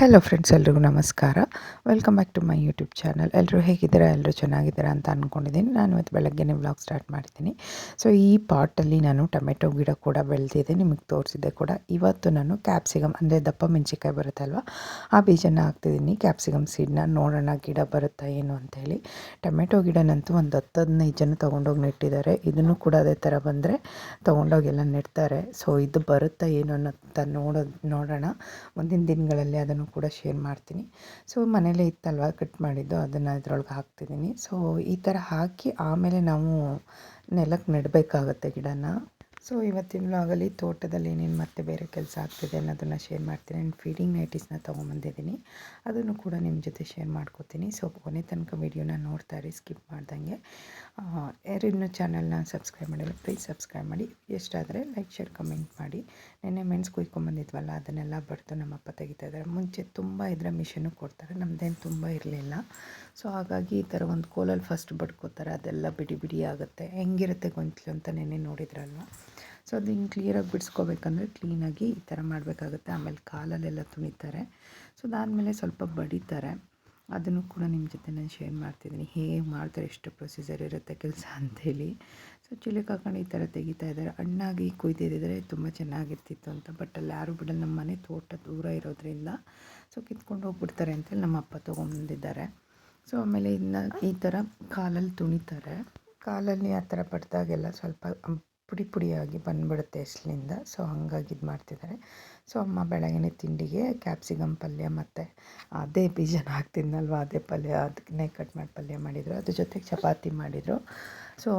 Hello friends ಎಲ್ರಿಗೂ ನಮಸ್ಕಾರ. Welcome back to my YouTube channel ಎಲ್ಲರೂ ಹೇಗಿದ್ದೀರಾ? ಎಲ್ಲರೂ ಚೆನ್ನಾಗಿದ್ದೀರಾ ಅಂತ ಅಂದ್ಕೊಂಡಿದ್ದೀನಿ ನಾನು ಇವತ್ತು ಬೆಳಗ್ಗೆನೇ ವ್ಲಾಗ್ ಸ್ಟಾರ್ಟ್ ಮಾಡ್ತೀನಿ ಸೊ ಈ ಪಾಟಲ್ಲಿ ನಾನು ಟೊಮೆಟೊ ಗಿಡ ಕೂಡ ಬೆಳೆದಿದೆ. ನಿಮಗೆ ತೋರಿಸಿದ್ದೆ ಕೂಡ. ಇವತ್ತು ನಾನು ಕ್ಯಾಪ್ಸಿಕಮ್ ಅಂದರೆ ದಪ್ಪ ಮೆಣಸಿಕಾಯಿ ಬರುತ್ತಲ್ವ ಆ ಬೀಜನ ಹಾಕ್ತಿದ್ದೀನಿ. ಕ್ಯಾಪ್ಸಿಕಮ್ ಸೀಡ್ನ ನೋಡೋಣ ಗಿಡ ಬರುತ್ತಾ ಏನು ಅಂತೇಳಿ ಟೊಮೆಟೊ ಗಿಡನಂತೂ ಒಂದು ಹತ್ತು ಹದಿನೈದು ಜನ ತೊಗೊಂಡೋಗಿ ನೆಟ್ಟಿದ್ದಾರೆ. ಇದನ್ನು ಕೂಡ ಅದೇ ಥರ ಬಂದರೆ ತೊಗೊಂಡೋಗೆಲ್ಲ ನೆಡ್ತಾರೆ. ಸೊ ಇದು ಬರುತ್ತಾ ಏನು ಅನ್ನೋಂತ ನೋಡೋ ನೋಡೋಣ. ಮುಂದಿನ ದಿನಗಳಲ್ಲಿ ಅದನ್ನು ಕೂಡ ಶೇರ್ ಮಾಡ್ತೀನಿ. ಸೊ ಮನೇಲೇ ಇತ್ತಲ್ವ ಕಟ್ ಮಾಡಿದ್ದು, ಅದನ್ನು ಇದ್ರೊಳಗೆ ಹಾಕ್ತಿದ್ದೀನಿ. ಸೊ ಈ ಥರ ಹಾಕಿ ಆಮೇಲೆ ನಾವು ನೆಲಕ್ಕೆ ನೆಡಬೇಕಾಗತ್ತೆ ಗಿಡನ. ಸೊ ಇವತ್ತಿನ ಆಗಲಿ ತೋಟದಲ್ಲಿ ಏನೇನು ಮತ್ತೆ ಬೇರೆ ಕೆಲಸ ಆಗ್ತಿದೆ ಅನ್ನೋದನ್ನು ಶೇರ್ ಮಾಡ್ತೀನಿ. ಆ್ಯಂಡ್ ಫೀಡಿಂಗ್ ನೈಟೀಸ್ನ ತೊಗೊಂಬಂದಿದ್ದೀನಿ. ಅದನ್ನು ಕೂಡ ನಿಮ್ಮ ಜೊತೆ ಶೇರ್ ಮಾಡ್ಕೋತೀನಿ. ಸೊ ಕೊನೆ ತನಕ ವೀಡಿಯೋನ ಇರಿ ಸ್ಕಿಪ್ ಮಾಡ್ದಂಗೆ. ಯಾರಿನ್ನೂ ಚಾನಲ್ನ ಸಬ್ಸ್ಕ್ರೈಬ್ ಮಾಡಿಲ್ಲ ಪ್ಲೀಸ್ ಸಬ್ಸ್ಕ್ರೈಬ್ ಮಾಡಿ. ಎಷ್ಟಾದರೆ ಲೈಕ್ ಶೇರ್ ಕಮೆಂಟ್ ಮಾಡಿ. ನೆನ್ನೆ ಮೆಣಸು ಕುಯ್ಕೊಂಬಂದಿದ್ವಲ್ಲ, ಅದನ್ನೆಲ್ಲ ಬರ್ತು ನಮ್ಮಪ್ಪ ತೆಗಿತಾ ಇದ್ದಾರೆ ಮುಂಚೆ ತುಂಬ ಇದರ ಮಿಷನ್ನು ಕೊಡ್ತಾರೆ. ನಮ್ಮದೇನು ತುಂಬ ಇರಲಿಲ್ಲ. ಸೊ ಹಾಗಾಗಿ ಈ ಥರ ಒಂದು ಕೋಲಲ್ಲಿ ಫಸ್ಟ್ ಬಡ್ಕೋತಾರೆ. ಅದೆಲ್ಲ ಬಿಡಿ ಬಿಡಿ ಆಗುತ್ತೆ. ಹೆಂಗಿರುತ್ತೆ ಗೊಂಚಲು ಅಂತ ನೆನ್ನೆ ನೋಡಿದ್ರಲ್ವ? ಸೊ ಅದು ಹಿಂಗೆ ಕ್ಲಿಯರಾಗಿ ಬಿಡಿಸ್ಕೋಬೇಕಂದ್ರೆ ಕ್ಲೀನಾಗಿ ಈ ಥರ ಮಾಡಬೇಕಾಗುತ್ತೆ. ಆಮೇಲೆ ಕಾಲಲ್ಲೆಲ್ಲ ತುಣಿತಾರೆ ಸೊ ಅದಾದಮೇಲೆ ಸ್ವಲ್ಪ ಬಡಿತಾರೆ. ಅದನ್ನು ಕೂಡ ನಿಮ್ಮ ಜೊತೆ ನಾನು ಶೇರ್ ಮಾಡ್ತಿದ್ದೀನಿ. ಹೇಗೆ ಮಾಡ್ತಾರೆ, ಎಷ್ಟು ಪ್ರೊಸೀಜರ್ ಇರುತ್ತೆ, ಕೆಲಸ ಅಂಥೇಳಿ ಸೊ ಚಿಲಿಕ್ ಹಾಕೊಂಡು ಈ ಥರ ತೆಗಿತಾ ಇದ್ದಾರೆ. ಹಣ್ಣಾಗಿ ಕುಯ್ದಿದ್ದರೆ ತುಂಬ ಚೆನ್ನಾಗಿರ್ತಿತ್ತು ಅಂತ. ಬಟ್ ಅಲ್ಲಿ ಯಾರು ಬಿಡಲ್ಲ ನಮ್ಮ ಮನೆ ತೋಟ ದೂರ ಇರೋದ್ರಿಂದ. ಸೊ ಕಿತ್ಕೊಂಡು ಹೋಗ್ಬಿಡ್ತಾರೆ ಅಂತೇಳಿ ನಮ್ಮ ಅಪ್ಪ ತೊಗೊಂಬಂದಿದ್ದಾರೆ ಸೊ ಆಮೇಲೆ ಇನ್ನು ಈ ಥರ ಕಾಲಲ್ಲಿ ತುಣಿತಾರೆ. ಕಾಲಲ್ಲಿ ಆ ಥರ ಪಡ್ದಾಗೆಲ್ಲ ಸ್ವಲ್ಪ ಪುಡಿ ಪುಡಿಯಾಗಿ ಬಂದ್ಬಿಡುತ್ತೆ ಎಸ್ಲಿಂದ ಸೊ ಹಂಗಾಗಿ ಇದು ಮಾಡ್ತಿದ್ದಾರೆ ಸೊ ಅಮ್ಮ ಬೆಳಗಿನ ತಿಂಡಿಗೆ ಕ್ಯಾಪ್ಸಿಕಮ್ ಪಲ್ಯ ಮತ್ತು ಅದೇ ಬೀಜನ ಹಾಕ್ತಿದ್ನಲ್ವ, ಅದೇ ಪಲ್ಯ, ಅದನ್ನೇ ಕಟ್ ಮಾಡಿ ಪಲ್ಯ ಮಾಡಿದರು. ಅದ್ರ ಜೊತೆಗೆ ಚಪಾತಿ ಮಾಡಿದರು. ಸೊ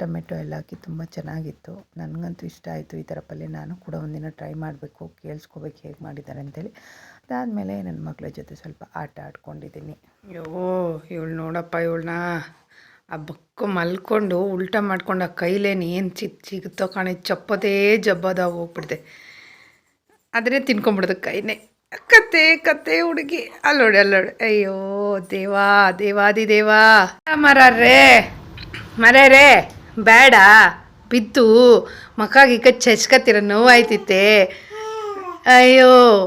ಟೊಮೆಟೊ ಎಲ್ಲ ಹಾಕಿ ತುಂಬ ಚೆನ್ನಾಗಿತ್ತು. ನನಗಂತೂ ಇಷ್ಟ ಆಯಿತು ಈ ಥರ ಪಲ್ಯ. ನಾನು ಕೂಡ ಒಂದಿನ ಟ್ರೈ ಮಾಡಬೇಕು, ಕೇಳಿಸ್ಕೋಬೇಕು ಹೇಗೆ ಮಾಡಿದ್ದಾರೆ ಅಂತೇಳಿ. ಅದಾದಮೇಲೆ ನನ್ನ ಮಕ್ಕಳ ಜೊತೆ ಸ್ವಲ್ಪ ಆಟ ಆಡ್ಕೊಂಡಿದ್ದೀನಿ. ಅಯ್ಯೋ ಇವಳು ನೋಡಪ್ಪ ಇವಳನ್ನ. ಆ ಬಕ್ಕು ಮಲ್ಕೊಂಡು ಉಲ್ಟ ಮಾಡ್ಕೊಂಡು ಆ ಕೈಲೇನು ಏನು ಚಿಕ್ಕ ಸಿಗುತ್ತೋ ಕಾಣಿ ಚಪ್ಪದೇ ಜಬ್ಬದ ಹೋಗ್ಬಿಡ್ದೆ ಅದನ್ನೇ ತಿನ್ಕೊಂಬಿಡ್ದು ಕೈನೇ. ಕತ್ತೆ ಕತ್ತೆ ಹುಡುಗಿ. ಅಲ್ಲೋಡಿ ಅಲ್ಲೋಡಿ ಅಯ್ಯೋ, ದೇವಾ, ದೇವಾದಿ ದೇವಾ. ಮರೇ ಮರ ಬೇಡ ಬಿದ್ದು ಮಕ್ಕ ಗೀಕ ಚಚ್ಕತ್ತಿರ ನೋವಾಯ್ತಿತ್ತೆ. ಅಯ್ಯೋ.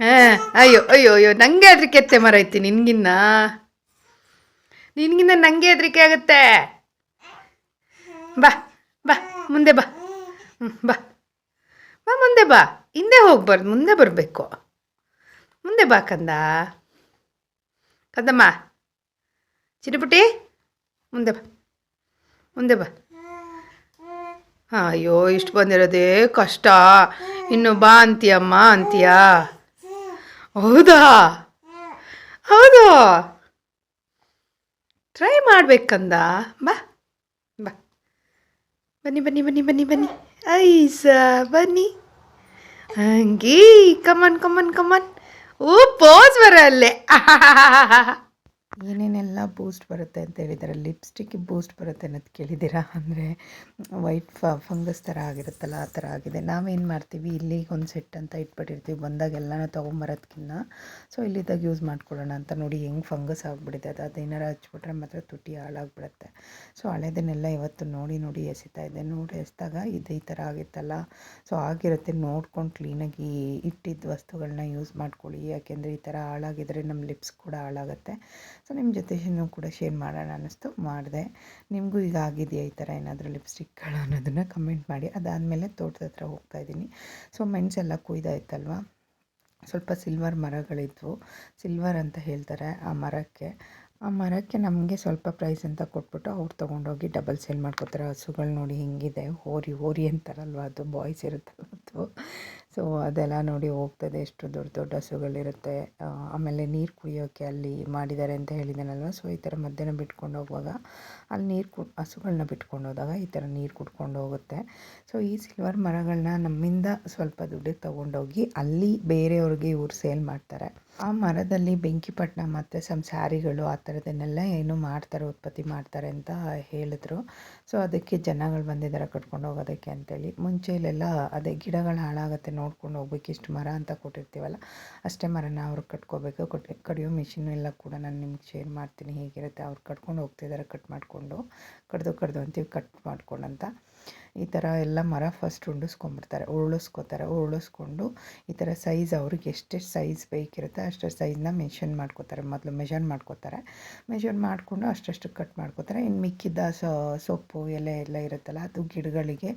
ಹಾಂ ಅಯ್ಯೋ ಅಯ್ಯೋ ಅಯ್ಯೋ. ನನಗೆ ಅದ್ರ ಕೆತ್ತೆ ಮರ ಐತಿ ನಿನ್ಗಿನ್ನ? ನಿನಗಿಂತ ನನಗೆ ಹೆದರಿಕೆ ಆಗುತ್ತೆ. ಬಾ ಬಾ, ಮುಂದೆ ಬಾ. ಹ್ಞೂ ಬಾ. ಬಾ, ಮುಂದೆ ಬಾ. ಹಿಂದೆ ಹೋಗ್ಬಾರ್ದು ಮುಂದೆ ಬರಬೇಕು. ಮುಂದೆ ಬಾ, ಕಂದ. ಕಂದಮ್ಮ. ಚಿಟಪುಟಿ ಮುಂದೆ ಬಾ. ಮುಂದೆ ಬಾ. ಅಯ್ಯೋ, ಇಷ್ಟು ಬಂದಿರೋದೇ ಕಷ್ಟ. ಇನ್ನು ಬಾ ಅಂತೀಯಮ್ಮ, ಅಂತೀಯಾ? ಹೌದಾ? ಹೌದು. ಟ್ರೈ ಮಾಡ್ಬೇಕಂದ? ಬಾ ಬಾ. ಬನ್ನಿ ಬನ್ನಿ ಬನ್ನಿ ಬನ್ನಿ ಬನ್ನಿ. ಐಸ, ಬನ್ನಿ. ಹಂಗೀ come on come on come on O pose ಬರಲ್ಲೇ. ಏನೇನೆಲ್ಲ ಬೂಸ್ಟ್ ಬರುತ್ತೆ ಅಂತ ಹೇಳಿದ್ದಾರೆ ಲಿಪ್ಸ್ಟಿಕ್ ಬೂಸ್ಟ್ ಬರುತ್ತೆ ಅನ್ನೋದು ಕೇಳಿದ್ದೀರಾ? ಅಂದರೆ ವೈಟ್ ಫಂಗಸ್ ಥರ ಆಗಿರುತ್ತಲ್ಲ, ಆ ಥರ ಆಗಿದೆ. ನಾವೇನು ಮಾಡ್ತೀವಿ? ಇಲ್ಲಿಗೆ ಒಂದು ಸೆಟ್ ಅಂತ ಇಟ್ಬಿಟ್ಟಿರ್ತೀವಿ. ಬಂದಾಗ ಎಲ್ಲಾನು ತೊಗೊಂಬರೋದ್ಕಿನ್ನ. ಸೊ ಇಲ್ಲಿದ್ದಾಗ ಯೂಸ್ ಮಾಡ್ಕೊಳ್ಳೋಣ ಅಂತ ನೋಡಿ ಹೆಂಗೆ ಫಂಗಸ್ ಆಗಿಬಿಟ್ಟಿದೆ. ಅದು ಅದೇನಾರು ಹಚ್ಬಿಟ್ರೆ ಮಾತ್ರ ತುಟಿ ಹಾಳಾಗ್ಬಿಡುತ್ತೆ. ಸೊ ಹಳೆದನ್ನೆಲ್ಲ ಇವತ್ತು ನೋಡಿ ನೋಡಿ ಎಸಿತಾ ಇದೆ ನೋಡಿ ಎಸಿದಾಗ ಇದು ಈ ಥರ ಆಗಿತ್ತಲ್ಲ. ಸೊ ಆಗಿರುತ್ತೆ. ನೋಡ್ಕೊಂಡು ಕ್ಲೀನಾಗಿ ಇಟ್ಟಿದ್ದ ವಸ್ತುಗಳನ್ನ ಯೂಸ್ ಮಾಡ್ಕೊಳ್ಳಿ. ಯಾಕೆಂದರೆ ಈ ಥರ ಹಾಳಾಗಿದ್ರೆ ನಮ್ಮ ಲಿಪ್ಸ್ ಕೂಡ ಹಾಳಾಗುತ್ತೆ. ಸೊ ನಿಮ್ಮ ಜೊತೆ ಕೂಡ ಶೇರ್ ಮಾಡೋಣ ಅನ್ನಿಸ್ತು. ಮಾಡಿದೆ. ನಿಮಗೂ ಈಗ ಆಗಿದೆಯಾ ಈ ಥರ ಏನಾದರೂ ಲಿಪ್ಸ್ಟಿಕ್ಗಳು ಅನ್ನೋದನ್ನು ಕಮೆಂಟ್ ಮಾಡಿ. ಅದಾದಮೇಲೆ ತೋಟದ ಹತ್ರ ಹೋಗ್ತಾಯಿದ್ದೀನಿ ಸೊ ಮೆಣಸೆಲ್ಲ ಕುಯ್ದಾಯ್ತಲ್ವ? ಸ್ವಲ್ಪ ಸಿಲ್ವರ್ ಮರಗಳಿದ್ವು. ಸಿಲ್ವರ್ ಅಂತ ಹೇಳ್ತಾರೆ ಆ ಮರಕ್ಕೆ. ಆ ಮರಕ್ಕೆ ನಮಗೆ ಸ್ವಲ್ಪ ಪ್ರೈಸ್ ಅಂತ ಕೊಟ್ಬಿಟ್ಟು ಅವ್ರು ತೊಗೊಂಡೋಗಿ ಡಬಲ್ ಸೇಲ್ ಮಾಡ್ಕೋತಾರೆ. ಹಸುಗಳು ನೋಡಿ ಹಿಂಗಿದೆ. ಹೋರಿ ಹೋರಿ ಅಂತಾರಲ್ವ? ಅದು ಬಾಯ್ಸ್ ಇರುತ್ತಲ್ವ ಅದು? ಸೊ ಅದೆಲ್ಲ ನೋಡಿ ಹೋಗ್ತದೆ. ಎಷ್ಟು ದೊಡ್ಡ ದೊಡ್ಡ ಹಸುಗಳಿರುತ್ತೆ. ಆಮೇಲೆ ನೀರು ಕುಡಿಯೋಕ್ಕೆ ಅಲ್ಲಿ ಮಾಡಿದ್ದಾರೆ ಅಂತ ಹೇಳಿದ್ದಾನಲ್ವ ಸೊ ಈ ಥರ ಮಧ್ಯಾಹ್ನ ಬಿಟ್ಕೊಂಡು ಹೋಗುವಾಗ ಅಲ್ಲಿ ನೀರು ಕು ಹಸುಗಳನ್ನ ಬಿಟ್ಕೊಂಡು ಹೋದಾಗ ಈ ಥರ ನೀರು ಕುಡ್ಕೊಂಡು ಹೋಗುತ್ತೆ. ಸೊ ಈ ಸಿಲ್ವರ್ ಮರಗಳನ್ನ ನಮ್ಮಿಂದ ಸ್ವಲ್ಪ ದುಡ್ಡಿಗೆ ತೊಗೊಂಡೋಗಿ ಅಲ್ಲಿ ಬೇರೆಯವ್ರಿಗೆ ಇವ್ರು ಸೇಲ್ ಮಾಡ್ತಾರೆ. ಆ ಮರದಲ್ಲಿ ಬೆಂಕಿಪಟ್ಟಣ ಮತ್ತು ಸಮ್ ಸ್ಯಾರಿಗಳು ಆ ಥರದನ್ನೆಲ್ಲ ಏನು ಮಾಡ್ತಾರೆ, ಉತ್ಪತ್ತಿ ಮಾಡ್ತಾರೆ ಅಂತ ಹೇಳಿದ್ರು. ಸೊ ಅದಕ್ಕೆ ಜನಗಳು ಬಂದಿದ್ದಾರೆ ಕಟ್ಕೊಂಡು ಹೋಗೋದಕ್ಕೆ ಅಂತೇಳಿ. ಮುಂಚೆ ಅದೇ ಗಿಡಗಳು ಹಾಳಾಗುತ್ತೆ ನೋಡ್ಕೊಂಡು ಹೋಗ್ಬೇಕು, ಇಷ್ಟು ಮರ ಅಂತ ಕೊಟ್ಟಿರ್ತೀವಲ್ಲ, ಅಷ್ಟೇ ಮರನ ಅವ್ರು ಕಟ್ಕೋಬೇಕು. ಕಟ್, ಕಡಿಯೋ ಮಿಷಿನ್ ಎಲ್ಲ ಕೂಡ ನಾನು ನಿಮ್ಗೆ ಶೇರ್ ಮಾಡ್ತೀನಿ, ಹೇಗಿರುತ್ತೆ. ಅವ್ರು ಕಟ್ಕೊಂಡು ಹೋಗ್ತಿದ್ದಾರೆ ಕಟ್ ಮಾಡಿಕೊಂಡು, ಕಡ್ದು ಕಡ್ದು ಅಂತೀವಿ ಕಟ್ ಮಾಡ್ಕೊಂಡು ಅಂತ ಈ ಥರ ಎಲ್ಲ ಮರ ಫಸ್ಟ್ ಉಂಡಿಸ್ಕೊಂಡ್ಬಿಡ್ತಾರೆ, ಉರುಳಿಸ್ಕೋತಾರೆ, ಉರುಳಿಸ್ಕೊಂಡು ಈ ಥರ ಸೈಜ್ ಅವ್ರಿಗೆ ಎಷ್ಟೆಷ್ಟು ಸೈಜ್ ಬೇಕಿರುತ್ತೆ ಅಷ್ಟು ಸೈಜ್ನ ಮೆನ್ಷನ್ ಮಾಡ್ಕೋತಾರೆ. ಮೊದಲು ಮೆಷರ್ ಮಾಡ್ಕೋತಾರೆ. ಮೆಷರ್ ಮಾಡಿಕೊಂಡು ಅಷ್ಟಷ್ಟು ಕಟ್ ಮಾಡ್ಕೋತಾರೆ. ಇನ್ನು ಮಿಕ್ಕಿದ್ದ ಸೊಪ್ಪು, ಎಲೆ ಎಲ್ಲ ಇರುತ್ತಲ್ಲ, ಅದು ಗಿಡಗಳಿಗೆ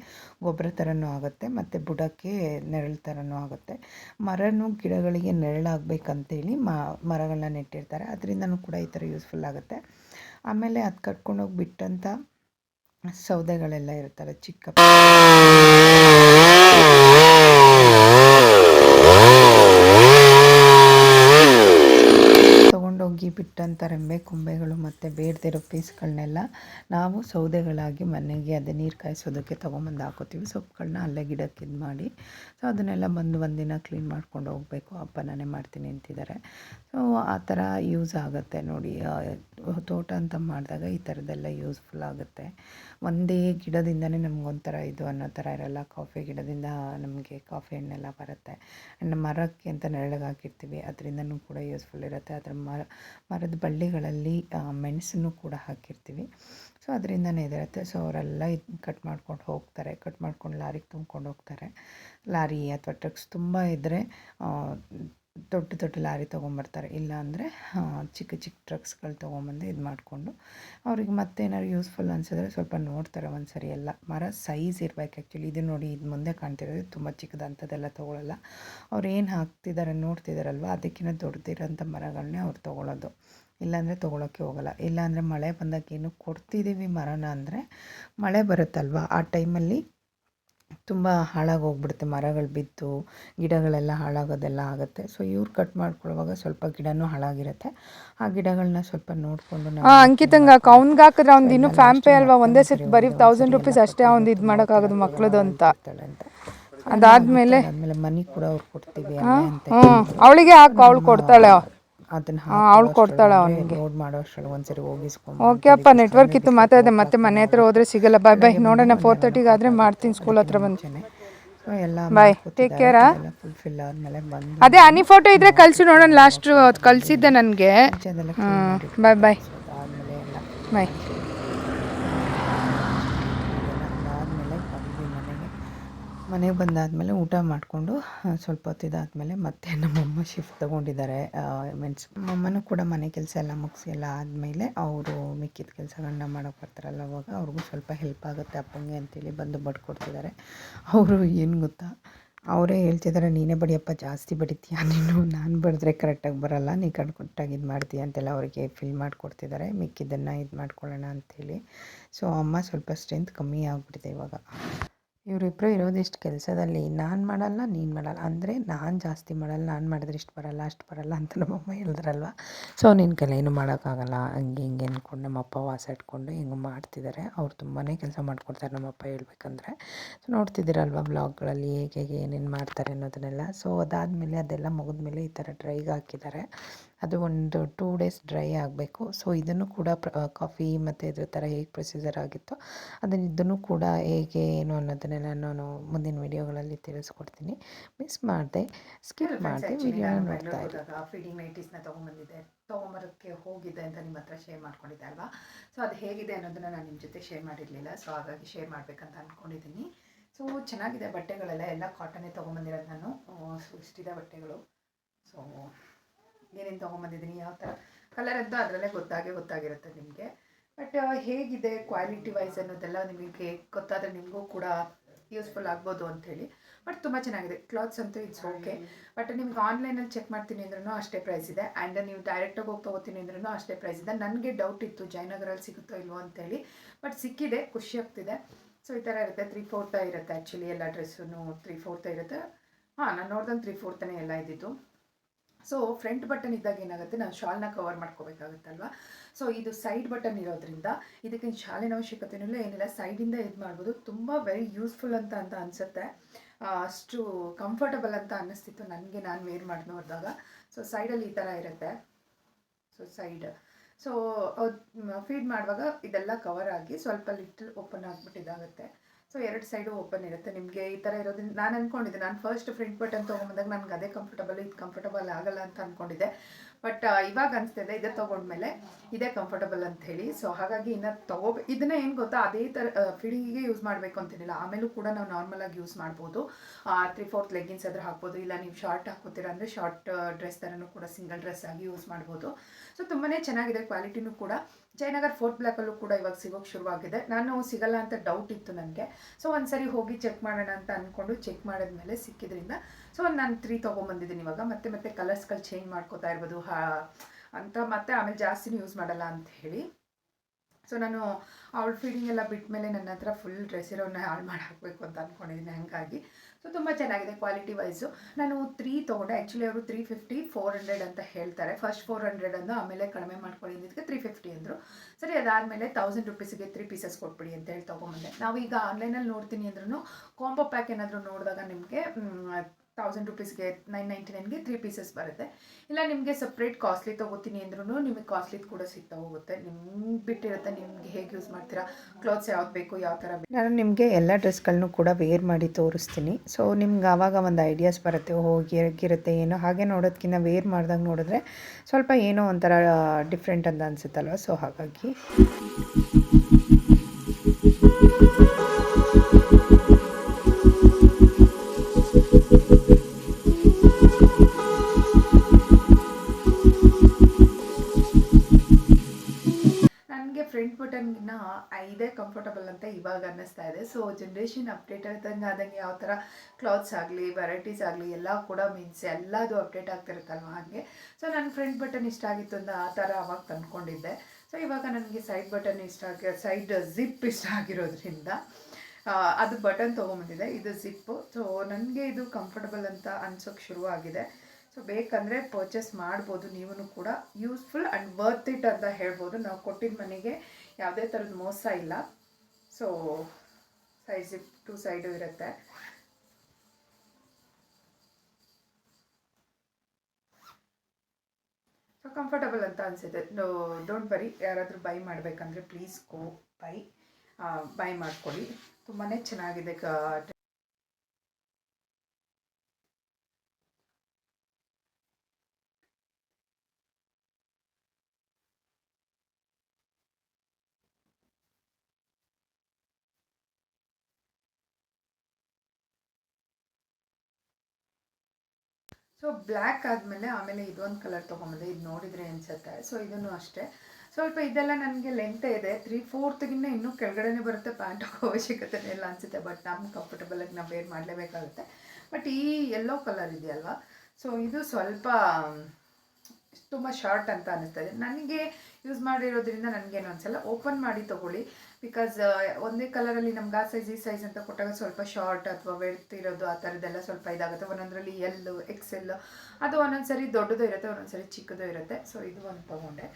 ಗೊಬ್ಬರ ಥರನೂ ಆಗುತ್ತೆ, ಮತ್ತು ಬುಡಕ್ಕೆ ನೆರಳು ಥರನೂ ಆಗುತ್ತೆ. ಮರನೂ ಗಿಡಗಳಿಗೆ ನೆರಳಾಗಬೇಕಂತೇಳಿ ಮರಗಳನ್ನ ನೆಟ್ಟಿರ್ತಾರೆ. ಅದರಿಂದನೂ ಕೂಡ ಈ ಥರ ಯೂಸ್ಫುಲ್ ಆಗುತ್ತೆ. ಆಮೇಲೆ ಅದು ಕಟ್ಕೊಂಡೋಗಿ ಬಿಟ್ಟಂಥ ಸೌದೆಗಳೆಲ್ಲ ಇರ್ತಾರೆ ಚಿಕ್ಕ ತೊಗೊಂಡೋಗಿ ಬಿಟ್ಟಂಥ ರೆಂಬೆ ಕೊಂಬೆಗಳು ಮತ್ತು ಬೇಡದಿರೋ ಪೀಸ್ಗಳನ್ನೆಲ್ಲ ನಾವು ಸೌದೆಗಳಾಗಿ ಮನೆಗೆ ಅದೇ ನೀರು ಕಾಯಿಸೋದಕ್ಕೆ ತೊಗೊಂಬಂದು ಹಾಕೋತೀವಿ. ಸೊಪ್ಪುಗಳನ್ನ ಅಲ್ಲೇ ಗಿಡಕ್ಕೆ ಇದು ಮಾಡಿ, ಸೊ ಅದನ್ನೆಲ್ಲ ಬಂದು ಒಂದಿನ ಕ್ಲೀನ್ ಮಾಡ್ಕೊಂಡು ಹೋಗಬೇಕು. ಹಬ್ಬ ನಾನೇ ಮಾಡ್ತೀನಿ ಅಂತಿದ್ದಾರೆ. ಸೊ ಆ ಥರ ಯೂಸ್ ಆಗುತ್ತೆ ನೋಡಿ. ತೋಟ ಅಂತ ಮಾಡಿದಾಗ ಈ ಥರದ್ದೆಲ್ಲ ಯೂಸ್ಫುಲ್ ಆಗುತ್ತೆ. ಒಂದೇ ಗಿಡದಿಂದನೇ ನಮಗೊಂಥರ ಇದು ಅನ್ನೋ ಥರ ಇರೋಲ್ಲ. ಕಾಫಿ ಗಿಡದಿಂದ ನಮಗೆ ಕಾಫಿ ಹಣ್ಣೆಲ್ಲ ಬರುತ್ತೆ. ಆ್ಯಂಡ್ ಮರಕ್ಕೆ ಅಂತ ನೆರಳಿಗೆ ಹಾಕಿರ್ತೀವಿ. ಅದರಿಂದನೂ ಕೂಡ ಯೂಸ್ಫುಲ್ ಇರುತ್ತೆ. ಅದರ ಮರ, ಮರದ ಬಳ್ಳಿಗಳಲ್ಲಿ ಮೆಣಸನ್ನು ಕೂಡ ಹಾಕಿರ್ತೀವಿ. ಸೊ, ಅದರಿಂದನೇ ಇದಿರುತ್ತೆ. ಸೊ, ಅವರೆಲ್ಲ ಇದು ಕಟ್ ಮಾಡ್ಕೊಂಡು ಹೋಗ್ತಾರೆ. ಕಟ್ ಮಾಡ್ಕೊಂಡು ಲಾರಿಗೆ ತುಂಬ್ಕೊಂಡು ಹೋಗ್ತಾರೆ. ಲಾರಿ ಅಥವಾ ಟ್ರಕ್ಸ್ ತುಂಬ ಇದ್ದರೆ ದೊಡ್ಡ ದೊಡ್ಡ ಲಾರಿ ತೊಗೊಂಬರ್ತಾರೆ. ಇಲ್ಲ ಅಂದರೆ ಚಿಕ್ಕ ಚಿಕ್ಕ ಟ್ರಕ್ಸ್ಗಳು ತೊಗೊಂಬಂದು ಇದು ಮಾಡಿಕೊಂಡು ಅವ್ರಿಗೆ ಮತ್ತೇನಾದ್ರು ಯೂಸ್ಫುಲ್ ಅನಿಸಿದ್ರೆ ಸ್ವಲ್ಪ ನೋಡ್ತಾರೆ ಒಂದು ಸರಿ ಎಲ್ಲ. ಮರ ಸೈಜ್ ಇರ್ಬೇಕು ಆ್ಯಕ್ಚುಲಿ ಇದು ನೋಡಿ ಇದು ಮುಂದೆ ಕಾಣ್ತಿರೋದು. ತುಂಬ ಚಿಕ್ಕದಂಥದ್ದೆಲ್ಲ ತೊಗೊಳಲ್ಲ. ಅವ್ರು ಏನು ಹಾಕ್ತಿದ್ದಾರೆ ನೋಡ್ತಿದ್ದಾರಲ್ವ ಅದಕ್ಕಿಂತ ದೊಡ್ಡದಿರೋಂಥ ಮರಗಳನ್ನೇ ಅವ್ರು ತೊಗೊಳೋದು. ಇಲ್ಲಾಂದರೆ ತೊಗೊಳಕ್ಕೆ ಹೋಗಲ್ಲ. ಇಲ್ಲಾಂದರೆ ಮಳೆ ಬಂದಾಗ ಏನು ಕೊಡ್ತಿದ್ದೀವಿ ಮರನ ಅಂದರೆ ಮಳೆ ಬರುತ್ತಲ್ವ? ಆ ಟೈಮಲ್ಲಿ ತುಂಬ ಹಾಳಾಗಿ ಹೋಗ್ಬಿಡುತ್ತೆ. ಮರಗಳು ಬಿದ್ದು ಗಿಡಗಳೆಲ್ಲ ಹಾಳಾಗೋದೆಲ್ಲ ಆಗುತ್ತೆ. ಸೊ ಇವ್ರು ಕಟ್ ಮಾಡ್ಕೊಳ್ಳುವಾಗ ಸ್ವಲ್ಪ ಗಿಡನೂ ಹಾಳಾಗಿರುತ್ತೆ. ಆ ಗಿಡಗಳನ್ನ ಸ್ವಲ್ಪ ನೋಡಿಕೊಂಡು ಅಂಕಿತಂಗ ಅವ್ನಿಗೆ ಹಾಕಿದ್ರೆ ಅವ್ನು ಇನ್ನೂ ಫ್ಯಾಮ್ ಪೇ ಅಲ್ವಾ? ಒಂದೇ ಸತಿ ಬರೀ ತೌಸಂಡ್ ರುಪೀಸ್ ಅಷ್ಟೇ ಅವ್ನು ಇದು ಮಾಡೋಕ್ಕಾಗೋದು ಮಕ್ಳದು ಅಂತ. ಅಂತ. ಅದಾದ್ಮೇಲೆ ಆಮೇಲೆ ಮನಿ ಕೂಡ ಅವ್ರು ಕೊಡ್ತೀವಿ ಅವಳಿಗೆ ಹಾಕು ಅವಳು ಕೊಡ್ತಾಳೆ. ಅದನ್ನ ಅವ್ಳು ಕೊಡ್ತಾಳೆ ಲೋಡ್ ಮಾಡೋ ಅಷ್ಟ್ರಲ್ಲಿ ಒಂದ್ಸರಿ ಹೋಗಿಸ್ಕೊಂಡು ಓಕೆ ಅಪ್ಪ ನೆಟ್ವರ್ಕ್ ಇತ್ತು ಮಾತಾಡಿದೆ ಮತ್ತೆ ಮನೆ ಹತ್ರ ಹೋದ್ರೆ ಸಿಗಲ್ಲ. ಬಾಯ್ ಬಾಯ್ ನೋಡೋಣ ಫೋರ್ ತರ್ಟಿಗೆ ಆದರೆ ಮಾಡ್ತೀನಿ ಸ್ಕೂಲ್ ಹತ್ರ ಬಂದು. ಎಲ್ಲ ಬಾಯ್ ಟೇಕ್ ಕೇರ್ ಫುಲ್ಫಿಲ್ ಆದ್ಮೇಲೆ ಬಂದು ಅದೇ ಅನಿ ಫೋಟೋ ಇದ್ರೆ ಕಲ್ಸಿ ನೋಡೋಣ ಲಾಸ್ಟ್ ಕಳಿಸಿದ್ದೆ ನನಗೆ. ಬಾಯ್ ಬಾಯ್ ಬಾಯ್ ಅದಾದಮೇಲೆ ಬಂದ್ವಿ ಮನೆಗೆ ಮನೆಗೆ ಬಂದಾದಮೇಲೆ ಊಟ ಮಾಡಿಕೊಂಡು ಸ್ವಲ್ಪ ಹೊತ್ತಿದಾದಮೇಲೆ ಮತ್ತೆ ನಮ್ಮಮ್ಮ ಶಿಫ್ಟ್ ತೊಗೊಂಡಿದ್ದಾರೆ ಮೀನ್ಸ್ ನಮ್ಮಮ್ಮನೂ ಕೂಡ ಮನೆ ಕೆಲಸ ಎಲ್ಲ ಮುಗಿಸಿ ಎಲ್ಲ ಆದಮೇಲೆ ಅವರು ಮಿಕ್ಕಿದ ಕೆಲಸಗಳನ್ನ ಮಾಡೋಕೆ ಬರ್ತಾರಲ್ಲ ಅವಾಗ ಅವ್ರಿಗೂ ಸ್ವಲ್ಪ ಹೆಲ್ಪ್ ಆಗುತ್ತೆ ಅಪ್ಪಂಗೆ ಅಂತೇಳಿ ಬಂದು ಬಡ್ಕೊಡ್ತಿದ್ದಾರೆ ಅವರು ಏನು ಗೊತ್ತಾ? ಅವರೇ ಹೇಳ್ತಿದ್ದಾರೆ, ನೀನೇ ಬಡಿಯಪ್ಪ ಜಾಸ್ತಿ ಬಡಿತೀಯ? ನೀನು, ನಾನು ಬಡಿದ್ರೆ ಕರೆಕ್ಟಾಗಿ ಬರೋಲ್ಲ, ನೀ ಕಟ್ಟಾಗಿ ಇದು ಮಾಡ್ತೀಯ ಅಂತೆಲ್ಲ ಅವರಿಗೆ ಫಿಲ್ ಮಾಡಿಕೊಡ್ತಿದ್ದಾರೆ, ಮಿಕ್ಕಿದ್ದನ್ನು ಇದು ಮಾಡ್ಕೊಳ್ಳೋಣ ಅಂಥೇಳಿ ಸೊ ಅಮ್ಮ ಸ್ವಲ್ಪ ಸ್ಟ್ರೆಂತ್ ಕಮ್ಮಿ ಆಗಿಬಿಟ್ಟಿದೆ ಇವಾಗ. ಇವರಿಬ್ಬರು ಇರೋದಿಷ್ಟು ಕೆಲಸದಲ್ಲಿ, ನಾನು ಮಾಡಲ್ಲ, ನೀನು ಮಾಡಲ್ಲ. ಅಂದರೆ ನಾನು ಜಾಸ್ತಿ ಮಾಡಲ್ಲ, ನಾನು ಮಾಡಿದ್ರೆ ಇಷ್ಟು ಬರಲ್ಲ, ಅಷ್ಟು ಬರಲ್ಲ ಅಂತ ನಮ್ಮಮ್ಮ ಹೇಳಿದ್ರಲ್ವ? ಸೊ ನಿನ್ನ ಕೈಲಿ ಏನು ಮಾಡೋಕ್ಕಾಗಲ್ಲ. ಹಂಗೆ ಹಿಂಗೆ ಅಂದ್ಕೊಂಡು ನಮ್ಮಪ್ಪ ವಾಸ ಇಟ್ಕೊಂಡು ಹಿಂಗೆ ಮಾಡ್ತಿದ್ದಾರೆ ಅವ್ರು ತುಂಬಾ ಕೆಲಸ ಮಾಡ್ಕೊಡ್ತಾರೆ ನಮ್ಮಪ್ಪ ಹೇಳ್ಬೇಕಂದ್ರೆ. ಸೊ ನೋಡ್ತಿದ್ದೀರಲ್ವ ಬ್ಲಾಗ್ಗಳಲ್ಲಿ ಹೇಗೆ ಹೇಗೆ ಏನೇನು ಮಾಡ್ತಾರೆ ಅನ್ನೋದನ್ನೆಲ್ಲ. ಸೊ ಅದಾದಮೇಲೆ ಅದೆಲ್ಲ ಮುಗಿದ್ಮೇಲೆ ಈ ಥರ ಡ್ರೈಗೆ ಹಾಕಿದ್ದಾರೆ. ಅದು ಒಂದು ಟೂ ಡೇಸ್ ಡ್ರೈ ಆಗಬೇಕು. ಸೊ ಇದನ್ನು ಕೂಡ ಕಾಫಿ ಮತ್ತು ಇದ್ರ ಥರ ಹೇಗೆ ಪ್ರೊಸೀಜರ್ ಆಗಿತ್ತು ಅದನ್ನು ಇದನ್ನು ಕೂಡ ಹೇಗೆ ಏನು ಅನ್ನೋದನ್ನೆಲ್ಲ ನಾನು ಮುಂದಿನ ವೀಡಿಯೋಗಳಲ್ಲಿ ತಿಳಿಸ್ಕೊಡ್ತೀನಿ. ಮಿಸ್ ಮಾಡಿದೆ ಸ್ಕಿಪ್ ಮಾಡಿದೆ ವಿಡಿಯೋನ ನೋಡ್ತಾ ಫೀಡಿಂಗ್ ನೈಟೀಸ್ನ ತೊಗೊಂಬಂದಿದ್ದೆ. ತೊಗೊಂಬರೋಕ್ಕೆ ಹೋಗಿದೆ ಅಂತ ನಿಮ್ಮ ಹತ್ರ ಶೇರ್ ಮಾಡ್ಕೊಂಡಿದ್ದೆ ಅಲ್ವಾ? ಸೊ ಅದು ಹೇಗಿದೆ ಅನ್ನೋದನ್ನ ನಾನು ನಿಮ್ಮ ಜೊತೆ ಶೇರ್ ಮಾಡಿರಲಿಲ್ಲ. ಸೊ ಹಾಗಾಗಿ ಶೇರ್ ಮಾಡಬೇಕಂತ ಅಂದ್ಕೊಂಡಿದ್ದೀನಿ ಸೊ ಚೆನ್ನಾಗಿದೆ ಬಟ್ಟೆಗಳೆಲ್ಲ. ಎಲ್ಲ ಕಾಟನ್ನೇ ತೊಗೊಂಬಂದಿರೋದು ನಾನು. ಇಷ್ಟಿದೆ ಬಟ್ಟೆಗಳು. ಸೊ ಏನೇನು ತೊಗೊಂಬಂದಿದ್ದೀನಿ ಯಾವ ಥರ ಕಲರ್ ಅಂತೂ ಅದರಲ್ಲೇ ಗೊತ್ತಾಗೆ ಗೊತ್ತಾಗಿರುತ್ತೆ ನಿಮಗೆ. ಬಟ್ ಹೇಗಿದೆ ಕ್ವಾಲಿಟಿ ವೈಸ್ ಅನ್ನೋದೆಲ್ಲ ನಿಮಗೆ ಗೊತ್ತಾದರೆ ನಿಮಗೂ ಕೂಡ ಯೂಸ್ಫುಲ್ ಆಗ್ಬೋದು ಅಂಥೇಳಿ. ಬಟ್ ತುಂಬ ಚೆನ್ನಾಗಿದೆ. ಕ್ಲಾತ್ಸ್ ಅಂತೂ ಇಟ್ಸ್ ಓಕೆ ಬಟ್ ನಿಮ್ಗೆ ಆನ್ಲೈನಲ್ಲಿ ಚೆಕ್ ಮಾಡ್ತೀನಿ ಅಂದ್ರೂ ಅಷ್ಟೇ ಪ್ರೈಸ್ ಇದೆ. ಆ್ಯಂಡ್ ನೀವು ಡೈರೆಕ್ಟಾಗಿ ಹೋಗಿ ತೊಗೋತೀನಿ ಅಂದ್ರೂ ಅಷ್ಟೇ ಪ್ರೈಸ್ ಇದೆ. ನನಗೆ ಡೌಟ್ ಇತ್ತು ಜಯನಗರಲ್ಲಿ ಸಿಗುತ್ತೋ ಇಲ್ವೋ ಅಂತೇಳಿ ಬಟ್ ಸಿಕ್ಕಿದೆ, ಖುಷಿ ಆಗ್ತಿದೆ. ಸೊ ಈ ಥರ ಇರುತ್ತೆ. ತ್ರೀ ಫೋರ್ತ ಇರುತ್ತೆ ಆ್ಯಕ್ಚುಲಿ ಎಲ್ಲ ಡ್ರೆಸ್ಸೂ ತ್ರೀ ಫೋರ್ತ ಇರುತ್ತೆ. ಹಾಂ, ನಾನು ನೋಡ್ದಂಗೆ ತ್ರೀ ಫೋರ್ತನೇ ಎಲ್ಲ ಇದ್ದಿದ್ದು. ಸೊ ಫ್ರಂಟ್ ಬಟನ್ ಇದ್ದಾಗ ಏನಾಗುತ್ತೆ? ನಾವು ಶಾಲ್ನ ಕವರ್ ಮಾಡ್ಕೋಬೇಕಾಗುತ್ತಲ್ವ? ಸೊ ಇದು ಸೈಡ್ ಬಟನ್ ಇರೋದ್ರಿಂದ ಇದಕ್ಕೆ ಶಾಲಿನ ಅವಶ್ಯಕತೆನೂ ಇಲ್ಲ ಏನಿಲ್ಲ. ಸೈಡಿಂದ ಇದು ಮಾಡ್ಬೋದು. ತುಂಬ ವೆರಿ ಯೂಸ್ಫುಲ್ ಅಂತ ಅಂತ ಅನಿಸುತ್ತೆ. ಅಷ್ಟು ಕಂಫರ್ಟಬಲ್ ಅಂತ ಅನ್ನಿಸ್ತಿತ್ತು ನನಗೆ ನಾನು ವೇರ್ ಮಾಡಿ ನೋಡಿದಾಗ ಸೊ ಸೈಡಲ್ಲಿ ಈ ಥರ ಇರುತ್ತೆ. ಸೊ ಸೈಡ್ ಸೊ ಫೀಡ್ ಮಾಡುವಾಗ ಇದೆಲ್ಲ ಕವರ್ ಆಗಿ ಸ್ವಲ್ಪ ಲಿಟ್ಲ್ ಓಪನ್ ಆಗಿಬಿಟ್ಟಿದ್ದಾಗುತ್ತೆ ಸೊ ಎರಡು ಸೈಡು ಓಪನ್ ಇರುತ್ತೆ. ನಿಮಗೆ ಈ ಥರ ಇರೋದ್ರಿಂದ ನಾನು ಅಂದ್ಕೊಂಡಿದ್ದೆ ನಾನು ಫಸ್ಟ್ ಫ್ರಂಟ್ ಬಟನ್ ತೊಗೊಂಬಂದಾಗ ನನಗೆ ಅದೇ ಕಂಫರ್ಟಬಲ್ ಇದು ಕಂಫರ್ಟಬಲ್ ಆಗಲ್ಲ ಅಂತ ಅಂದ್ಕೊಂಡಿದ್ದೆ ಬಟ್ ಇವಾಗ ಅನಿಸ್ತಿದೆ ಇದೇ ತೊಗೊಂಡ್ಮೇಲೆ ಇದೇ ಕಂಫರ್ಟಬಲ್ ಅಂತ ಹೇಳಿ. ಸೊ ಹಾಗಾಗಿ ಇನ್ನು ತಗೋ ಇದನ್ನ ಏನು ಗೊತ್ತಾ? ಅದೇ ಥರ ಫಿಡಿಂಗಿಗೆ ಯೂಸ್ ಮಾಡಬೇಕು ಅಂತೇನಿಲ್ಲ. ಆಮೇಲೂ ಕೂಡ ನಾವು ನಾರ್ಮಲಾಗಿ ಯೂಸ್ ಮಾಡ್ಬೋದು. ತ್ರೀ ಫೋರ್ತ್ ಲೆಗ್ಗಿನ್ಸ್ ಆದರೂ ಹಾಕ್ಬೋದು. ಇಲ್ಲ ನೀವು ಶಾರ್ಟ್ ಹಾಕೋತೀರ ಅಂದರೆ ಶಾರ್ಟ್ ಡ್ರೆಸ್ ಥರನೂ ಕೂಡ ಸಿಂಗಲ್ ಡ್ರೆಸ್ ಆಗಿ ಯೂಸ್ ಮಾಡ್ಬೋದು. ಸೊ ತುಂಬಾ ಚೆನ್ನಾಗಿದೆ ಕ್ವಾಲಿಟಿನೂ ಕೂಡ. ಜಯನಗರ್ ಫೋರ್ತ್ ಬ್ಲಾಕಲ್ಲೂ ಕೂಡ ಇವಾಗ ಸಿಗೋಕ್ಕೆ ಶುರುವಾಗಿದೆ. ನಾನು ಸಿಗಲ್ಲ ಅಂತ ಡೌಟ್ ಇತ್ತು ನನಗೆ. ಸೊ ಒಂದ್ಸರಿ ಹೋಗಿ ಚೆಕ್ ಮಾಡೋಣ ಅಂತ ಅಂದ್ಕೊಂಡು ಚೆಕ್ ಮಾಡಿದ್ಮೇಲೆ ಸಿಕ್ಕಿದ್ರಿಂದ ಸೊ ನಾನು ತ್ರೀ ತೊಗೊಂಬಂದಿದ್ದೀನಿ ಇವಾಗ. ಮತ್ತೆ ಮತ್ತೆ ಕಲರ್ಸ್ಗಳು ಚೇಂಜ್ ಮಾಡ್ಕೋತಾ ಇರ್ಬೋದು, ಹಾ, ಅಂತ ಮತ್ತೆ ಆಮೇಲೆ ಜಾಸ್ತಿನೂ ಯೂಸ್ ಮಾಡಲ್ಲ ಅಂತ ಹೇಳಿ. ಸೊ ನಾನು ಔಟ್ ಫೀಡಿಂಗ್ ಎಲ್ಲ ಬಿಟ್ಟ ಮೇಲೆ ನನ್ನ ಹತ್ರ ಫುಲ್ ಡ್ರೆಸ್ ಇರೋನ್ನ ಹಾಳು ಮಾಡಿ ಹಾಕಬೇಕು ಅಂತ ಅಂದ್ಕೊಂಡಿದ್ದೀನಿ ಹಂಗಾಗಿ ಸೊ ತುಂಬ ಚೆನ್ನಾಗಿದೆ ಕ್ವಾಲಿಟಿ ವೈಸು ನಾನು ತ್ರೀ ತೊಗೊಂಡೆ. ಆ್ಯಕ್ಚುಲಿ ಅವರು ತ್ರೀ ಫಿಫ್ಟಿ ಫೋರ್ ಹಂಡ್ರೆಡ್ ಅಂತ ಹೇಳ್ತಾರೆ. ಫಸ್ಟ್ ಫೋರ್ ಹಂಡ್ರೆಡ್ ಅಂದು ಆಮೇಲೆ ಕಡಿಮೆ ಮಾಡ್ಕೊಳ್ಳಿ ಅಂದಿದ್ದಕ್ಕೆ ತ್ರೀ ಫಿಫ್ಟಿ ಅಂದರು. ಸರಿ, ಅದಾದಮೇಲೆ ತೌಸಂಡ್ ರುಪೀಸಿಗೆ ತ್ರೀ ಪೀಸಸ್ ಕೊಟ್ಬಿಡಿ ಅಂತ ಹೇಳಿ ತೊಗೊಂಬಂದೆ. ನಾವು ಈಗ ಆನ್ಲೈನಲ್ಲಿ ನೋಡ್ತೀನಿ ಅಂದ್ರೂ ಕಾಂಬೋ ಪ್ಯಾಕ್ ಏನಾದರೂ ನೋಡಿದಾಗ ನಿಮಗೆ ತೌಸಂಡ್ ರುಪೀಸ್ಗೆ ನೈನ್ ನೈಂಟಿ ನೈನ್ಗೆ ತ್ರೀ ಪೀಸಸ್ ಬರುತ್ತೆ. ಇಲ್ಲ, ನಿಮಗೆ ಸಪ್ರೇಟ್ ಕಾಸ್ಟ್ಲಿ ತೊಗೋತೀನಿ ಅಂದ್ರೂ ನಿಮಗೆ ಕಾಸ್ಟ್ಲಿ ಕೂಡ ಸಿಗ್ತಾ ಹೋಗುತ್ತೆ. ನಿಮ್ಗೆ ಬಿಟ್ಟಿರುತ್ತೆ, ನಿಮ್ಗೆ ಹೇಗೆ ಯೂಸ್ ಮಾಡ್ತೀರಾ ಕ್ಲಾತ್ಸ್ ಯಾವ್ದು ಬೇಕು, ಯಾವ ಥರ ಬೇಕು. ನಾನು ನಿಮಗೆ ಎಲ್ಲ ಡ್ರೆಸ್ಗಳನ್ನೂ ಕೂಡ ವೇರ್ ಮಾಡಿ ತೋರಿಸ್ತೀನಿ. ಸೊ ನಿಮ್ಗೆ ಆವಾಗ ಒಂದು ಐಡಿಯಾಸ್ ಬರುತ್ತೆ ಹೋಗಿ ಹೇಗಿರುತ್ತೆ, ಏನೋ ಹಾಗೆ ನೋಡೋದಕ್ಕಿಂತ ವೇರ್ ಮಾಡಿದಾಗ ನೋಡಿದ್ರೆ ಸ್ವಲ್ಪ ಏನೋ ಒಂಥರ ಡಿಫ್ರೆಂಟ್ ಅಂತ ಅನಿಸುತ್ತಲ್ವ? ಸೊ ಹಾಗಾಗಿ. ಕಂಫರ್ಟಬಲ್ ಅಂತ ಇವಾಗ ಅನ್ನಿಸ್ತಾ ಇದೆ. ಸೊ ಜನ್ರೇಷನ್ ಅಪ್ಡೇಟ್ ಆದಂಗೆ ಆದಂಗೆ ಯಾವ ಥರ ಕ್ಲಾತ್ಸ್ ಆಗಲಿ ವೆರೈಟೀಸ್ ಆಗಲಿ ಎಲ್ಲ ಕೂಡ ಮೀನ್ಸ್ ಎಲ್ಲದು ಅಪ್ಡೇಟ್ ಆಗ್ತಿರುತ್ತಲ್ವ ಹಾಗೆ? ಸೊ ನನ್ನ ಫ್ರಂಟ್ ಬಟನ್ ಇಷ್ಟ ಆಗಿತ್ತು ಅಂತ ಆ ಥರ ಅವಾಗ ತಂದ್ಕೊಂಡಿದ್ದೆ. ಸೊ ಇವಾಗ ನನಗೆ ಸೈಡ್ ಬಟನ್ ಇಷ್ಟ ಆಗಿ ಸೈಡ್ ಜಿಪ್ ಇಷ್ಟ ಆಗಿರೋದ್ರಿಂದ ಅದು ಬಟನ್ ತೊಗೊಂಬಂದಿದೆ. ಇದು ಜಿಪ್ಪು ಸೊ ನನಗೆ ಇದು ಕಂಫರ್ಟಬಲ್ ಅಂತ ಅನ್ಸೋಕ್ಕೆ ಶುರುವಾಗಿದೆ. ಸೊ ಬೇಕಂದರೆ ಪರ್ಚೇಸ್ ಮಾಡ್ಬೋದು. ನೀವೂ ಕೂಡ ಯೂಸ್ಫುಲ್ ಆ್ಯಂಡ್ ವರ್ತ್ ಇಟ್ ಅಂತ ಹೇಳ್ಬೋದು. ನಾವು ಕೊಟ್ಟಿದ್ದ ಮನೆಗೆ ಯಾವುದೇ ಥರದ ಮೋಸ ಇಲ್ಲ. So side zip two side ಇರುತ್ತೆ. ಸೊ ಕಂಫರ್ಟಬಲ್ ಅಂತ ಅನಿಸುತ್ತೆ. ಡೋಂಟ್ ಬರಿ ಯಾರಾದರೂ ಬೈ ಮಾಡಬೇಕಂದ್ರೆ ಪ್ಲೀಸ್ ಗೋ ಬೈ ಬೈ ಮಾಡ್ಕೊಳ್ಳಿ. ತುಂಬಾ ಚೆನ್ನಾಗಿದೆ ಸೊ ಬ್ಲ್ಯಾಕ್ ಆದಮೇಲೆ ಆಮೇಲೆ ಇದೊಂದು ಕಲರ್ ತೊಗೊಂಬಂದೆ. ಇದು ನೋಡಿದರೆ ಅನಿಸುತ್ತೆ. ಸೊ ಇದನ್ನು ಅಷ್ಟೇ. ಸ್ವಲ್ಪ ಇದೆಲ್ಲ ನನಗೆ ಲೆಂತ್ ಇದೆ. ತ್ರೀ ಫೋರ್ತ್ಗಿನ್ನ ಇನ್ನೂ ಕೆಳಗಡೆನೇ ಬರುತ್ತೆ ಪ್ಯಾಂಟ್ ಹಾಕೋ ಅವಶ್ಯಕತೆನೇ ಇಲ್ಲ ಅನಿಸುತ್ತೆ. ಬಟ್ ನಮ್ಗೆ ಕಂಫರ್ಟಬಲಾಗಿ ನಾವು ವೇರ್ ಮಾಡಲೇಬೇಕಾಗುತ್ತೆ. ಬಟ್ ಈ ಎಲ್ಲೋ ಕಲರ್ ಇದೆಯಲ್ವಾ? ಸೊ ಇದು ಸ್ವಲ್ಪ, ತುಂಬ ಶಾರ್ಟ್ ಅಂತ ಅನ್ನಿಸ್ತದೆ ನನಗೆ ಯೂಸ್ ಮಾಡಿರೋದ್ರಿಂದ ನನಗೇನು ಅನಿಸಲ್ಲ. ಓಪನ್ ಮಾಡಿ ತೊಗೊಳ್ಳಿ. ಬಿಕಾಸ್ ಒಂದೇ ಕಲರಲ್ಲಿ ನಮ್ಗೆ ಆ ಸೈಜ್ ಈ ಸೈಜ್ ಅಂತ ಕೊಟ್ಟಾಗ ಸ್ವಲ್ಪ ಶಾರ್ಟ್ ಅಥವಾ ವೆಡ್ತ್ ಇರೋದು ಆ ಥರದ್ದೆಲ್ಲ ಸ್ವಲ್ಪ ಇದಾಗುತ್ತೆ. ಒಂದೊಂದರಲ್ಲಿ ಎಲ್ ಎಕ್ಸೆಲ್ ಅದು ಒಂದೊಂದು ಸರಿ ದೊಡ್ಡದು ಇರುತ್ತೆ ಒಂದೊಂದು ಸರಿ ಚಿಕ್ಕದು ಇರುತ್ತೆ. ಸೊ ಇದು ಒಂದು ತೊಗೊಂಡೆ.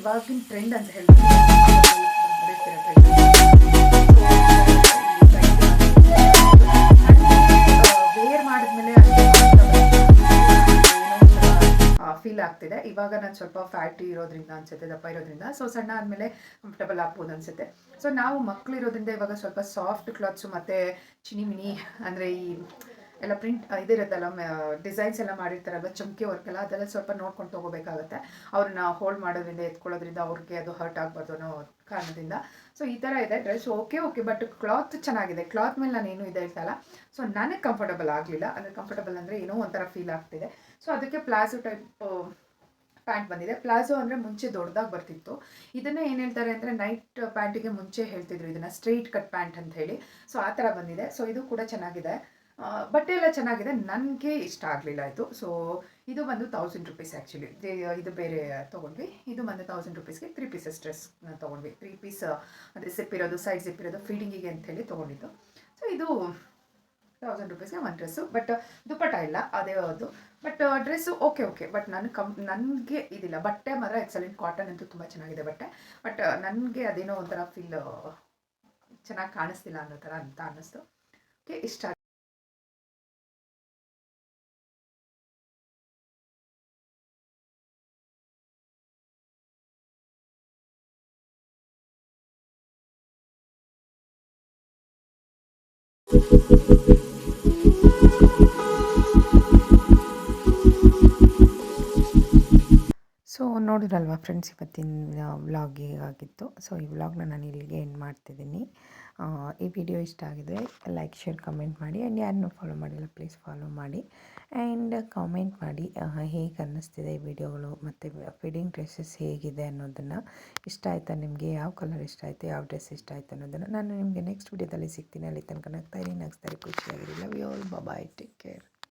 ಇವಾಗಿನ ಟ್ರೆಂಡ್ ಅಂತ ಹೇಳ್ತಾರೆ ವೇರ್ ಮಾಡಿದ್ಮೇಲೆ ಫೀಲ್ ಆಗ್ತಿದೆ. ಇವಾಗ ನಾನು ಸ್ವಲ್ಪ ಫ್ಯಾಟಿ ಇರೋದ್ರಿಂದ ಅನ್ಸುತ್ತೆ, ದಪ್ಪ ಇರೋದ್ರಿಂದ. ಸೊ ಸಣ್ಣ ಆದಮೇಲೆ ಕಂಫರ್ಟಬಲ್ ಆಗ್ಬೋದು ಅನ್ಸುತ್ತೆ. ಸೊ ನಾವು ಮಕ್ಕಳು ಇರೋದ್ರಿಂದ ಇವಾಗ ಸ್ವಲ್ಪ ಸಾಫ್ಟ್ ಕ್ಲಾತ್ಸು ಮತ್ತು ಚಿನಿ ಮಿನಿ ಅಂದರೆ ಈ ಎಲ್ಲ ಪ್ರಿಂಟ್ ಇದಿರುತ್ತಲ್ಲ ಡಿಸೈನ್ಸ್ ಎಲ್ಲ ಮಾಡಿರ್ತಾರಲ್ಲ ಚಮಕಿ ವರ್ಕ್ ಎಲ್ಲ, ಅದೆಲ್ಲ ಸ್ವಲ್ಪ ನೋಡ್ಕೊಂಡು ತೊಗೋಬೇಕಾಗುತ್ತೆ. ಅವ್ರನ್ನ ಹೋಲ್ಡ್ ಮಾಡೋದ್ರಿಂದ, ಎತ್ಕೊಳ್ಳೋದ್ರಿಂದ ಅವ್ರಿಗೆ ಅದು ಹರ್ಟ್ ಆಗ್ಬಾರ್ದು ಅನ್ನೋ ಕಾರಣದಿಂದ. ಸೊ ಈ ಥರ ಇದೆ. Dress okay okay but cloth ಚೆನ್ನಾಗಿದೆ. ಕ್ಲಾತ್ ಮೇಲೆ ನಾನು ಏನು ಇದೆ ಇರ್ತಲ್ಲ ಸೊ ನನಗೆ ಕಂಫರ್ಟಬಲ್ ಆಗಲಿಲ್ಲ. ಅಂದರೆ ಕಂಫರ್ಟಬಲ್ ಅಂದರೆ ಏನೋ ಒಂಥರ ಫೀಲ್ ಆಗ್ತಿದೆ. ಸೊ ಅದಕ್ಕೆ ಪ್ಲಾಜೋ ಟೈಪ್ ಪ್ಯಾಂಟ್ ಬಂದಿದೆ. ಪ್ಲಾಜೋ ಅಂದರೆ ಮುಂಚೆ ದೊಡ್ಡದಾಗಿ ಬರ್ತಿತ್ತು. ಇದನ್ನು ಏನು ಹೇಳ್ತಾರೆ ಅಂದರೆ ನೈಟ್ ಪ್ಯಾಂಟಿಗೆ ಮುಂಚೆ ಹೇಳ್ತಿದ್ರು. ಇದನ್ನು ಸ್ಟ್ರೈಟ್ ಕಟ್ ಪ್ಯಾಂಟ್ ಅಂತ ಹೇಳಿ. ಸೊ ಆ ಥರ ಬಂದಿದೆ. ಸೊ ಇದು ಕೂಡ ಚೆನ್ನಾಗಿದೆ. ಬಟ್ಟೆ ಎಲ್ಲ ಚೆನ್ನಾಗಿದೆ. ನನಗೆ ಇಷ್ಟ ಆಗಲಿಲ್ಲ ಇದು. ಸೊ ಇದು ಬಂದು ತೌಸಂಡ್ ರುಪೀಸ್ ಆ್ಯಕ್ಚುಲಿ ಇದು ಬೇರೆ ತೊಗೊಂಡ್ವಿ. ಇದು ಬಂದು ತೌಸಂಡ್ ರುಪೀಸ್ಗೆ ತ್ರೀ ಪೀಸಸ್ ಡ್ರೆಸ್ ತೊಗೊಂಡ್ವಿ. ತ್ರೀ ಪೀಸ್ ಅದೇ ಸಿಪ್ಪಿರೋದು ಇರೋದು ಸೈಡ್ ಸಿಪ್ ಇರೋದು ಫೀಡಿಂಗಿಗೆ ಅಂಥೇಳಿ ತೊಗೊಂಡಿದ್ದು. ಸೊ ಇದು ತೌಸಂಡ್ ರುಪೀಸ್ಗೆ ಒಂದು ಡ್ರೆಸ್ಸು ಬಟ್ ದುಪ್ಪಟ ಇಲ್ಲ, ಅದೇ ಅದು. But dress okay okay but ನನ್ನ ಕಮ್ ನನಗೆ ಇದಿಲ್ಲ. ಬಟ್ಟೆ ಮಾತ್ರ ಎಕ್ಸಲೆಂಟ್ ಕಾಟನ್ ಅಂತೂ ತುಂಬ ಚೆನ್ನಾಗಿದೆ ಬಟ್ಟೆ. ಬಟ್ ನನಗೆ ಅದೇನೋ ಒಂಥರ ಫೀಲ್ ಚೆನ್ನಾಗಿ ಕಾಣಿಸ್ತಿಲ್ಲ ಅನ್ನೋ ಥರ ಅಂತ ಅನ್ನಿಸ್ತು. ಓಕೆ ಇಷ್ಟ ಸೊ ನೋಡಿದ್ರಲ್ವಾ ಫ್ರೆಂಡ್ಸ್ ಇವತ್ತಿನ ವ್ಲಾಗ್ ಹೇಗಾಗಿತ್ತು? ಸೊ ಈ ವ್ಲಾಗ್ನ ನಾನು ಇಲ್ಲಿಗೆ ಎಂಡ್ ಮಾಡ್ತಿದ್ದೀನಿ. ಈ ವಿಡಿಯೋ ಇಷ್ಟ ಆಗಿದ್ರೆ ಲೈಕ್ ಶೇರ್ ಕಮೆಂಟ್ ಮಾಡಿ. ಆ್ಯಂಡ್ ಯಾರನ್ನೂ ಫಾಲೋ ಮಾಡಿಲ್ಲ ಪ್ಲೀಸ್ ಫಾಲೋ ಮಾಡಿ. ಆ್ಯಂಡ್ ಕಾಮೆಂಟ್ ಮಾಡಿ ಹೇಗೆ ಅನ್ನಿಸ್ತಿದೆ ವಿಡಿಯೋಗಳು, ಮತ್ತು ಫಿಡಿಂಗ್ ಡ್ರೆಸ್ಸಸ್ ಹೇಗಿದೆ ಅನ್ನೋದನ್ನು ಇಷ್ಟ ಆಯಿತಾ ನಿಮಗೆ? ಯಾವ ಕಲರ್ ಇಷ್ಟ ಆಯಿತು, ಯಾವ ಡ್ರೆಸ್ ಇಷ್ಟ ಆಯಿತು ಅನ್ನೋದನ್ನು ನಾನು ನಿಮಗೆ ನೆಕ್ಸ್ಟ್ ವಿಡಿಯೋದಲ್ಲಿ ಸಿಗ್ತೀನಿ. ಅಲ್ಲಿ ತನಕ ನಗ್ತಾ ಇರಿ. ನಗ್ಸ್ತಾ ಇರಿ love you all bye take care